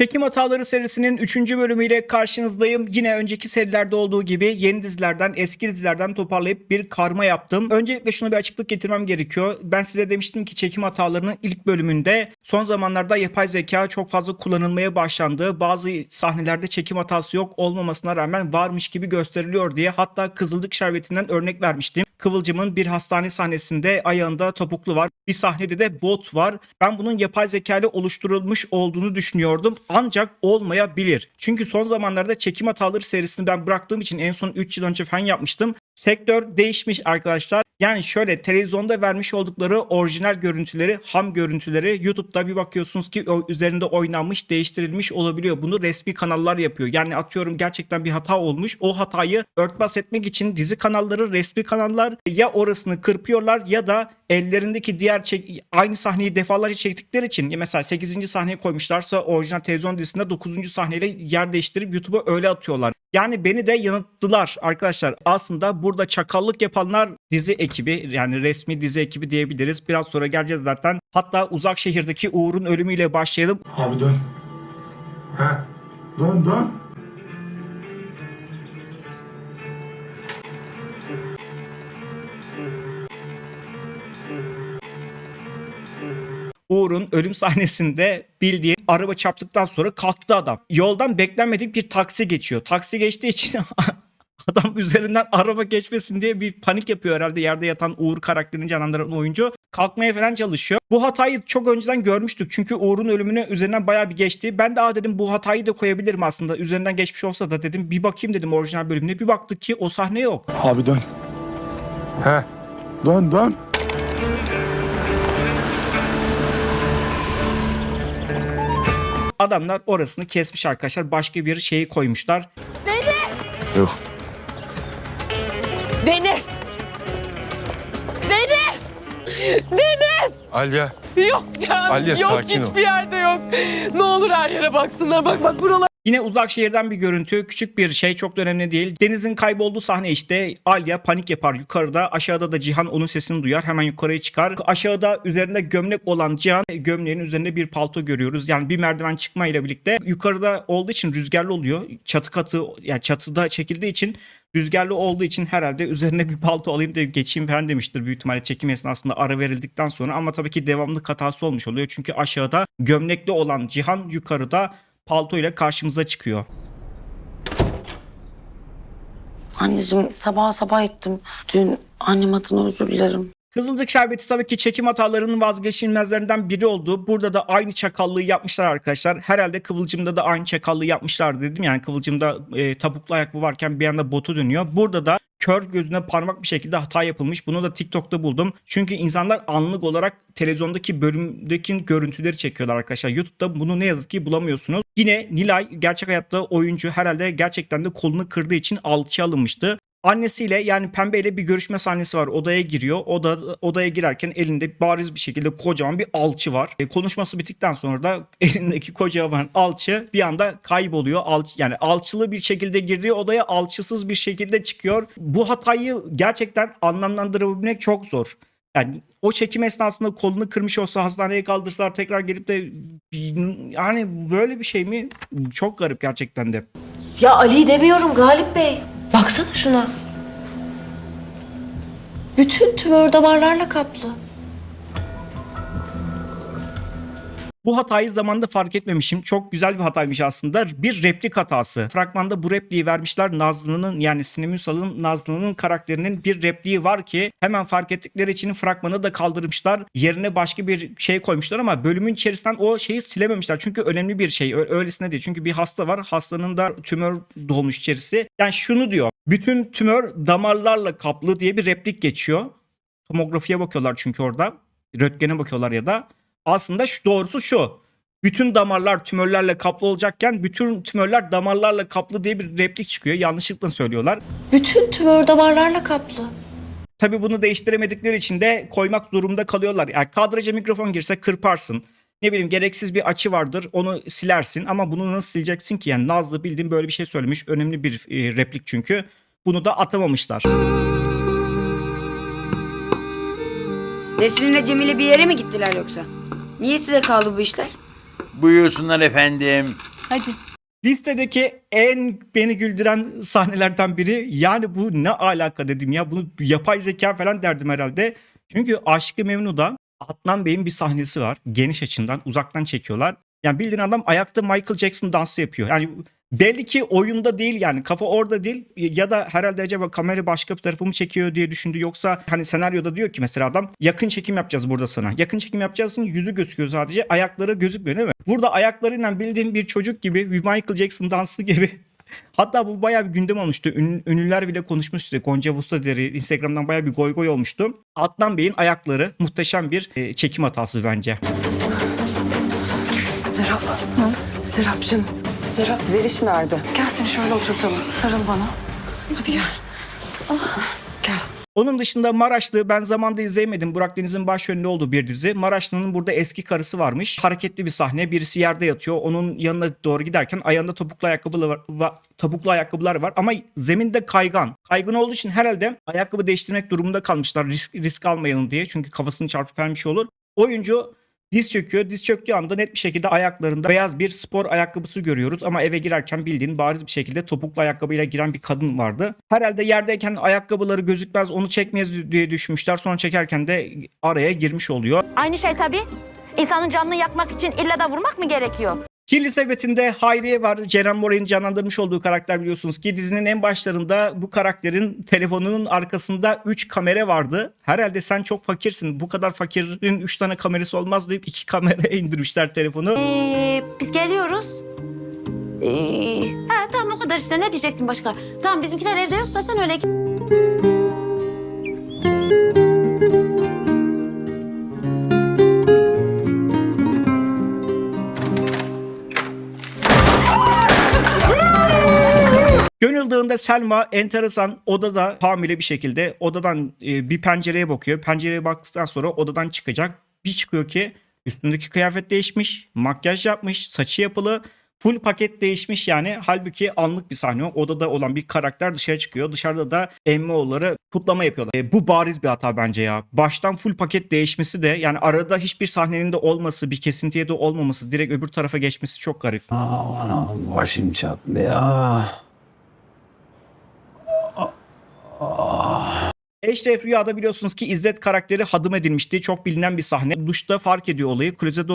Çekim Hataları serisinin 3. bölümüyle karşınızdayım. Yine önceki serilerde olduğu gibi yeni dizilerden, eski dizilerden toparlayıp bir karma yaptım. Öncelikle şunu bir açıklık getirmem gerekiyor. Ben size demiştim ki çekim hatalarının ilk bölümünde son zamanlarda yapay zeka çok fazla kullanılmaya başlandı. Bazı sahnelerde çekim hatası yok olmamasına rağmen varmış gibi gösteriliyor diye. Hatta Kızılcık Şerbeti'nden örnek vermiştim. Kıvılcım'ın bir hastane sahnesinde ayağında topuklu var. Bir sahnede de bot var. Ben bunun yapay zeka ile oluşturulmuş olduğunu düşünüyordum. Ancak olmayabilir. Çünkü son zamanlarda çekim hataları serisini ben bıraktığım için en son 3 yıl önce falan yapmıştım. Sektör değişmiş arkadaşlar. Yani şöyle televizyonda vermiş oldukları orijinal görüntüleri, ham görüntüleri YouTube'da bir bakıyorsunuz ki üzerinde oynanmış, değiştirilmiş olabiliyor. Bunu resmi kanallar yapıyor. Yani atıyorum gerçekten bir hata olmuş. O hatayı örtbas etmek için dizi kanalları, resmi kanallar ya orasını kırpıyorlar ya da ellerindeki diğer çek aynı sahneyi defalarca çektikleri için mesela 8. sahneye koymuşlarsa orijinal televizyon dizisinde 9. sahneyle yer değiştirip YouTube'a öyle atıyorlar. Yani beni de yanılttılar arkadaşlar. Aslında burada çakallık yapanlar dizi ekibi yani resmi dizi ekibi diyebiliriz. Biraz sonra geleceğiz zaten. Hatta uzak şehirdeki Uğur'un ölümüyle başlayalım. Abi dön. He. Dön dön. Uğur'un ölüm sahnesinde bildiğin araba çarptıktan sonra kalktı adam. Yoldan beklenmedik bir taksi geçiyor. Taksi geçtiği için adam üzerinden araba geçmesin diye bir panik yapıyor herhalde yerde yatan Uğur karakterini canlandıran oyuncu. Kalkmaya falan çalışıyor. Bu hatayı çok önceden görmüştük. Çünkü Uğur'un ölümünü üzerinden bayağı bir geçti. Ben de dedim bu hatayı da koyabilirim aslında. Üzerinden geçmiş olsa da dedim bir bakayım dedim orijinal bölümüne. Bir baktık ki o sahne yok. Abi dön. He. Dön dön. Adamlar orasını kesmiş arkadaşlar. Başka bir şeyi koymuşlar. Yok. Deniz! Deniz! Deniz! Alya Yok can, Aliye, yok sakin ol. hiçbir yerde yok. Ne olur her yere baksınlar. Bak bak buralar. Yine uzak şehirden bir görüntü. Küçük bir şey çok da önemli değil. Deniz'in kaybolduğu sahne işte. Alya panik yapar yukarıda. Aşağıda da Cihan onun sesini duyar. Hemen yukarıya çıkar. Aşağıda üzerinde gömlek olan Cihan gömleğin üzerinde bir palto görüyoruz. Yani bir merdiven çıkmayla birlikte yukarıda olduğu için rüzgarlı oluyor. Çatı katı yani çatıda çekildiği için rüzgarlı olduğu için herhalde üzerine bir palto alayım da geçeyim falan demiştir büyük ihtimalle çekim esnasında ara verildikten sonra ama tabii ki devamlı hatası olmuş oluyor çünkü aşağıda gömlekli olan Cihan yukarıda palto ile karşımıza çıkıyor. Anneciğim sabah sabah ettim. Dün annem adına özür dilerim. Kızılcık Şerbeti tabii ki çekim hatalarının vazgeçilmezlerinden biri oldu. Burada da aynı çakallığı yapmışlar arkadaşlar. Herhalde Kıvılcım'da da aynı çakallığı yapmışlar dedim. Yani Kıvılcım'da e, topuklu ayakkabı varken bir anda botu dönüyor. Burada da kör gözüne parmak bir şekilde hata yapılmış. Bunu da TikTok'ta buldum. Çünkü insanlar anlık olarak televizyondaki bölümdeki görüntüleri çekiyorlar arkadaşlar. YouTube'da bunu ne yazık ki bulamıyorsunuz. Yine Nilay gerçek hayatta oyuncu herhalde gerçekten de kolunu kırdığı için alçıya alınmıştı. Annesiyle yani Pembe ile bir görüşme sahnesi var. Odaya giriyor. Oda, odaya girerken elinde bariz bir şekilde kocaman bir alçı var. E, konuşması bittikten sonra da elindeki kocaman alçı bir anda kayboluyor. Alç, yani alçılı bir şekilde girdiği odaya alçısız bir şekilde çıkıyor. Bu hatayı gerçekten anlamlandırabilmek çok zor. Yani o çekim esnasında kolunu kırmış olsa hastaneye kaldırsalar tekrar gelip de yani böyle bir şey mi? Çok garip gerçekten de. Ya Ali demiyorum Galip Bey. Baksana şuna. Bütün tümör damarlarla kaplı. Bu hatayı zamanında fark etmemişim. Çok güzel bir hataymış aslında. Bir replik hatası. Fragmanda bu repliği vermişler. Nazlı'nın yani Sinem Ünsal'ın Nazlı'nın karakterinin bir repliği var ki hemen fark ettikleri için fragmanı da kaldırmışlar. Yerine başka bir şey koymuşlar ama bölümün içerisinden o şeyi silememişler. Çünkü önemli bir şey. Öylesine değil. Çünkü bir hasta var. Hastanın da tümör dolmuş içerisi. Yani şunu diyor. Bütün tümör damarlarla kaplı diye bir replik geçiyor. Tomografiye bakıyorlar çünkü orada. Röntgene bakıyorlar ya da. Aslında şu doğrusu şu. Bütün damarlar tümörlerle kaplı olacakken bütün tümörler damarlarla kaplı diye bir replik çıkıyor. Yanlışlıkla söylüyorlar. Bütün tümör damarlarla kaplı. Tabi bunu değiştiremedikleri için de koymak zorunda kalıyorlar. Yani kadraja mikrofon girse kırparsın. Ne bileyim gereksiz bir açı vardır onu silersin ama bunu nasıl sileceksin ki? Yani Nazlı bildiğin böyle bir şey söylemiş. Önemli bir e, replik çünkü. Bunu da atamamışlar. Nesrin'le Cemile bir yere mi gittiler yoksa? Niye size kaldı bu işler? Buyursunlar efendim. Hadi. Listedeki en beni güldüren sahnelerden biri. Yani bu ne alaka dedim ya. Bunu yapay zeka falan derdim herhalde. Çünkü Aşkı Memnu'da Adnan Bey'in bir sahnesi var. Geniş açından uzaktan çekiyorlar. Yani bildiğin adam ayakta Michael Jackson dansı yapıyor. Yani belli ki oyunda değil yani kafa orada değil ya da herhalde acaba kamera başka bir tarafı mı çekiyor diye düşündü yoksa hani senaryoda diyor ki mesela adam yakın çekim yapacağız burada sana. Yakın çekim yapacaksın yüzü gözüküyor sadece ayakları gözükmüyor değil mi? Burada ayaklarıyla bildiğin bir çocuk gibi bir Michael Jackson dansı gibi Hatta bu bayağı bir gündem olmuştu. Ün- ünlüler bile konuşmuştu. Gonca Vustader'i Instagram'dan bayağı bir goy goy olmuştu. Adnan Bey'in ayakları muhteşem bir e, çekim hatası bence. Serap. Serap canım. Serap Zeliş nerede? Gel seni şöyle oturtalım. Sarıl bana. Hadi gel. Gel. Onun dışında Maraşlı ben zamanda izleyemedim. Burak Deniz'in başrolünde olduğu bir dizi. Maraşlı'nın burada eski karısı varmış. Hareketli bir sahne. Birisi yerde yatıyor. Onun yanına doğru giderken ayağında topuklu ayakkabılar var, va- topuklu ayakkabılar var ama zeminde kaygan. Kaygan olduğu için herhalde ayakkabı değiştirmek durumunda kalmışlar. Risk, risk almayalım diye. Çünkü kafasını çarpıp falan bir şey olur. Oyuncu Diz çöküyor. Diz çöktüğü anda net bir şekilde ayaklarında beyaz bir spor ayakkabısı görüyoruz. Ama eve girerken bildiğin bariz bir şekilde topuklu ayakkabıyla giren bir kadın vardı. Herhalde yerdeyken ayakkabıları gözükmez onu çekmeyiz diye düşünmüşler. Sonra çekerken de araya girmiş oluyor. Aynı şey tabii. İnsanın canını yakmak için illa da vurmak mı gerekiyor? Kirli Sepeti'nde Hayriye var. Ceren Moray'ın canlandırmış olduğu karakter biliyorsunuz ki dizinin en başlarında bu karakterin telefonunun arkasında 3 kamera vardı. Herhalde sen çok fakirsin. Bu kadar fakirin 3 tane kamerası olmaz deyip 2 kameraya indirmişler telefonu. Ee, biz geliyoruz. Ee, ha, tamam o kadar işte ne diyecektim başka? Tamam bizimkiler evde yok zaten öyle. Gönül Dağı'nda Selma enteresan odada hamile bir şekilde odadan e, bir pencereye bakıyor. Pencereye baktıktan sonra odadan çıkacak. Bir çıkıyor ki üstündeki kıyafet değişmiş, makyaj yapmış, saçı yapılı, full paket değişmiş yani. Halbuki anlık bir sahne. Odada olan bir karakter dışarı çıkıyor. Dışarıda da emmi kutlama yapıyorlar. E, bu bariz bir hata bence ya. Baştan full paket değişmesi de yani arada hiçbir sahnenin de olması, bir kesintiye de olmaması, direkt öbür tarafa geçmesi çok garip. Aman başım çatlıyor. Eşref Rüya'da biliyorsunuz ki İzzet karakteri hadım edilmişti. Çok bilinen bir sahne. Duşta fark ediyor olayı. Klozete,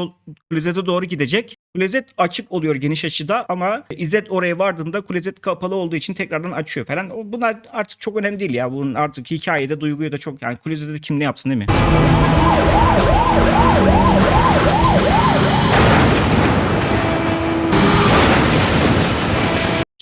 klozete doğru gidecek. Klozet açık oluyor geniş açıda ama İzzet oraya vardığında klozet kapalı olduğu için tekrardan açıyor falan. Bunlar artık çok önemli değil ya. Bunun artık hikayede duyguyu da çok yani klozete de kim ne yapsın değil mi?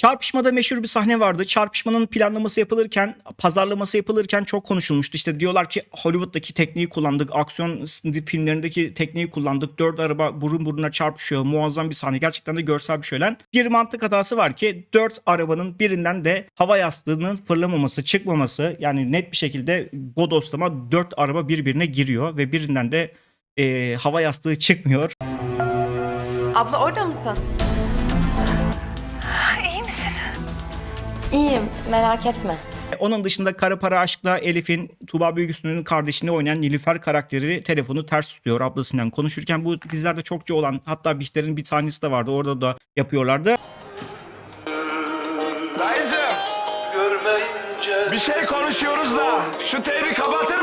Çarpışmada meşhur bir sahne vardı. Çarpışmanın planlaması yapılırken, pazarlaması yapılırken çok konuşulmuştu. İşte diyorlar ki Hollywood'daki tekniği kullandık, aksiyon filmlerindeki tekniği kullandık. Dört araba burun buruna çarpışıyor. Muazzam bir sahne. Gerçekten de görsel bir şölen. Bir mantık hatası var ki dört arabanın birinden de hava yastığının fırlamaması, çıkmaması yani net bir şekilde bodoslama dört araba birbirine giriyor ve birinden de e, hava yastığı çıkmıyor. Abla orada mısın? İyiyim merak etme. Onun dışında Kara Para Aşk'la Elif'in Tuğba Büyüküstü'nün kardeşini oynayan Nilüfer karakteri telefonu ters tutuyor ablasıyla konuşurken. Bu dizilerde çokça olan hatta Bihter'in bir sahnesi de vardı orada da yapıyorlardı. Dayıcım. Bir şey konuşuyoruz da şu teybi kapatır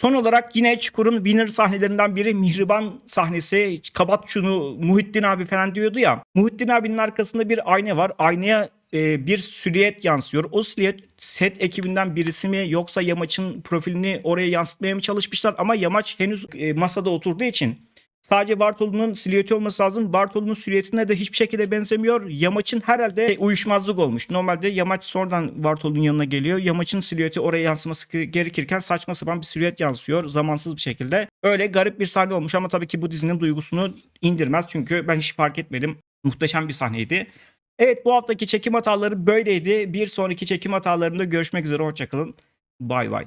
Son olarak yine Çukur'un winner sahnelerinden biri Mihriban sahnesi. Kabat şunu Muhittin abi falan diyordu ya. Muhittin abinin arkasında bir ayna var. Aynaya e, bir silüet yansıyor. O silüet set ekibinden birisi mi yoksa Yamaç'ın profilini oraya yansıtmaya mı çalışmışlar? Ama Yamaç henüz e, masada oturduğu için Sadece Bartolu'nun silüeti olması lazım. Bartolu'nun silüetine de hiçbir şekilde benzemiyor. Yamaç'ın herhalde uyuşmazlık olmuş. Normalde Yamaç sonradan Bartolu'nun yanına geliyor. Yamaç'ın silüeti oraya yansıması gerekirken saçma sapan bir silüet yansıyor. Zamansız bir şekilde. Öyle garip bir sahne olmuş ama tabii ki bu dizinin duygusunu indirmez. Çünkü ben hiç fark etmedim. Muhteşem bir sahneydi. Evet bu haftaki çekim hataları böyleydi. Bir sonraki çekim hatalarında görüşmek üzere. Hoşçakalın. Bay bay.